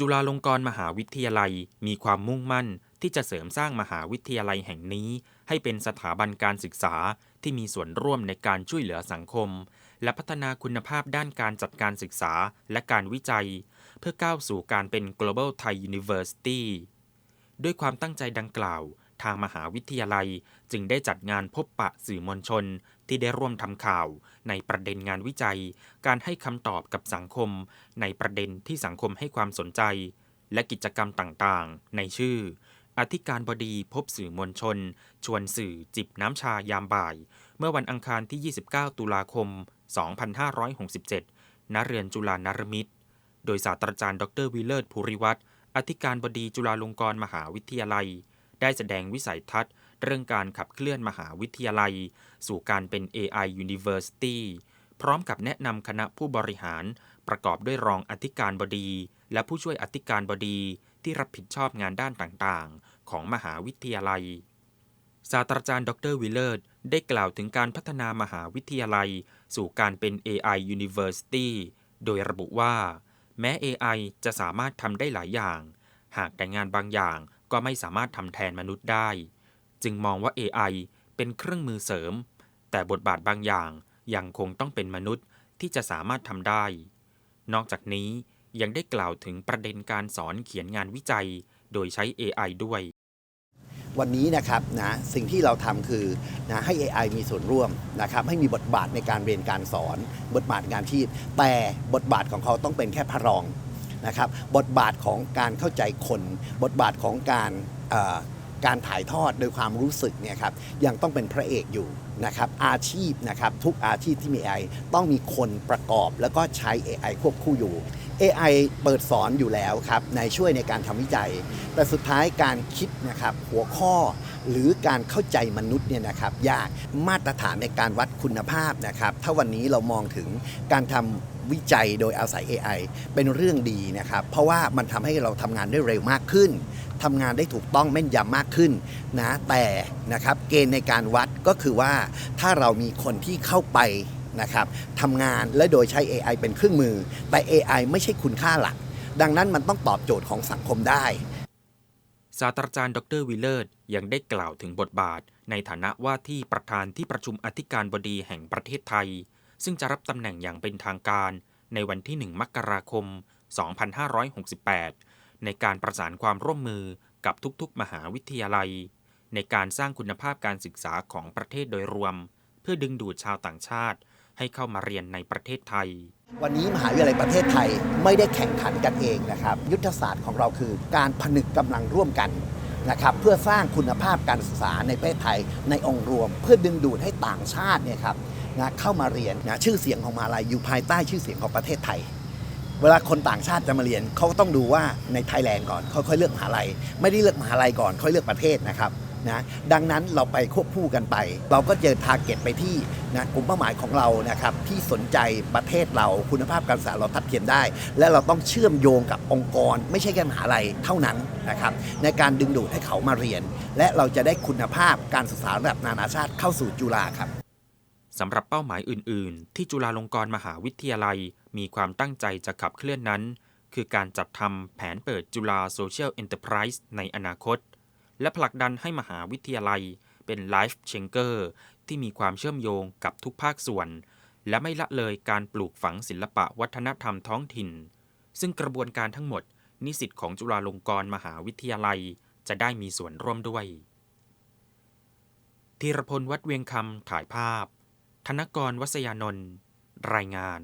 จุฬาลงกรณ์มหาวิทยาลัยมีความมุ่งมั่นที่จะเสริมสร้างมหาวิทยาลัยแห่งนี้ ให้เป็นสถาบันการศึกษาที่มีส่วนร่วมในการช่วยเหลือสังคม และพัฒนาคุณภาพด้านการจัดการศึกษาและการวิจัย เพื่อก้าวสู่การเป็น global Thai University ด้วยความตั้งใจดังกล่าว ทางมหาวิทยาลัยจึงได้จัดงานพบปะสื่อมวลชน ที่ได้ร่วมทำข่าวในประเด็นงานวิจัย การให้คำตอบกับสังคม ในประเด็นที่สังคมให้ความสนใจ และกิจกรรมต่างๆ ในชื่อ อธิการบดีพบสื่อมวลชน ชวนสื่อจิบน้ำชายามบ่าย เมื่อวันอังคารที่ 29 ตุลาคม 2567 ณ เรือนจุฬานารมิตร โดยศาสตราจารย์ดรวิเลิศภูริวัตรอธิการบดีจุฬาลงกรณ์มหาวิทยาลัย ได้แสดงวิสัยทัศน์ เรื่องการขับเคลื่อนมหาวิทยาลัย สู่การเป็น AI University พร้อมกับแนะนำคณะผู้บริหาร ประกอบด้วยรองอธิการบดี และผู้ช่วยอธิการบดีที่รับผิดชอบงานด้านต่างๆ ของมหาวิทยาลัย ศาสตราจารย์ดรวิเลิศได้กล่าวถึงการพัฒนามหาวิทยาลัย สู่การเป็น AI University โดยระบุว่า แม้ AI จะสามารถทำได้หลายอย่าง หากแต่งานบางอย่างก็ไม่สามารถทำแทนมนุษย์ได้ จึงมองว่า AI เป็นเครื่องมือเสริม แต่บทบาทบางอย่างยังคงต้องเป็นมนุษย์ที่จะสามารถทำได้ นอกจากนี้ยังได้กล่าวถึงประเด็นการสอนเขียนงานวิจัย โดยใช้ AI ด้วย วันนี้นะครับนะสิ่งที่เราทำคือนะให้ AI มีส่วนร่วมนะครับให้มีบทบาทในการเรียนการสอน บทบาทงานที่แต่บทบาทของเขาต้องเป็นแค่พรองนะครับ บทบาทของการเข้าใจคน บทบาทของการ การถ่ายทอดโดยความรู้สึกเนี่ยครับยังต้องเป็นพระเอกอยู่นะครับอาชีพนะครับทุกอาชีพที่มี AI ต้องมีคนประกอบแล้วก็ใช้ AI ควบคู่อยู่ AI เปิดสอนอยู่แล้วครับในช่วยในการทำวิจัย แต่สุดท้ายการคิดนะครับหัวข้อหรือการเข้าใจมนุษย์เนี่ยนะครับยากมาตรฐานในการวัดคุณภาพนะครับถ้าวันนี้เรามองถึงการทำ วิจัยโดยอาศัย AI เป็นเรื่องดีนะครับ เพราะว่ามันทำให้เราทำงานได้เร็วมากขึ้นทำงานได้ถูกต้องแม่นยำมากขึ้นนะแต่นะครับเกณฑ์ในการวัดก็คือว่าถ้าเรามีคนที่เข้าไปนะครับทำงานและโดยใช้ AI เป็นเครื่องมือ แต่ AI ไม่ใช่คุณค่าหลัก ดังนั้นมันต้องตอบโจทย์ของสังคมได้ ศาสตราจารย์ ดรวิเลิศยังได้กล่าวถึงบทบาท ในฐานะว่าที่ประธานที่ประชุมอธิการบดีแห่งประเทศไทย ซึ่งจะรับตำแหน่งอย่างเป็นทางการในวันที่ 1 มกราคม 2568 ในการประสานความร่วมมือกับทุกๆ มหาวิทยาลัย ในการสร้างคุณภาพการศึกษาของประเทศโดยรวม เพื่อดึงดูดชาวต่างชาติ ให้เข้ามาเรียนในประเทศไทย วันนี้มหาวิทยาลัยประเทศไทยไม่ได้แข่งขันกันเองนะครับ ยุทธศาสตร์ของเราคือการผนึกกำลังร่วมกันนะครับเพื่อสร้างคุณภาพการศึกษาในประเทศไทยในองค์รวม เพื่อดึงดูดให้ต่างชาติเนี่ยครับ นะเข้ามาเรียนนะชื่อเสียงของมหาลัยอยู่ภายใต้ชื่อเสียงของประเทศไทย เวลาคนต่างชาติจะมาเรียนเขาก็ต้องดูว่าในไทยแลนด์ก่อนค่อยๆเลือกมหาลัย ไม่ได้เลือกมหาลัยก่อน ค่อยเลือกประเทศนะครับนะดังนั้นเราไปควบคู่กันไป เราก็เจอทาร์เก็ตไปที่นะกลุ่มเป้าหมายของเรานะครับที่สนใจประเทศเราคุณภาพการศึกษาเราทัดเทียมได้ และเราต้องเชื่อมโยงกับองค์กร ไม่ใช่แค่มหาลัยเท่านั้นนะครับในการดึงดูดให้เขามาเรียน และเราจะได้คุณภาพการศึกษาระดับนานาชาติเข้าสู่จุฬาครับ สำหรับเป้าหมายอื่น ๆ ที่จุฬาลงกรณ์มหาวิทยาลัย มีความตั้งใจจะขับเคลื่อนนั้น คือการจัดทำแผนเปิดจุฬาโซเชียลเอ็นเตอร์ไพรส์ในอนาคต และผลักดันให้มหาวิทยาลัยเป็นไลฟ์เชงเกอร์ที่มีความเชื่อมโยงกับทุกภาคส่วน และไม่ละเลยการปลูกฝังศิลปะวัฒนธรรมท้องถิ่น ซึ่งกระบวนการทั้งหมด นิสิตของจุฬาลงกรณ์มหาวิทยาลัย จะได้มีส่วนร่วมด้วยธีรพลวัดเวียงคำถ่ายภาพ ธนกรวัสยานนท์รายงาน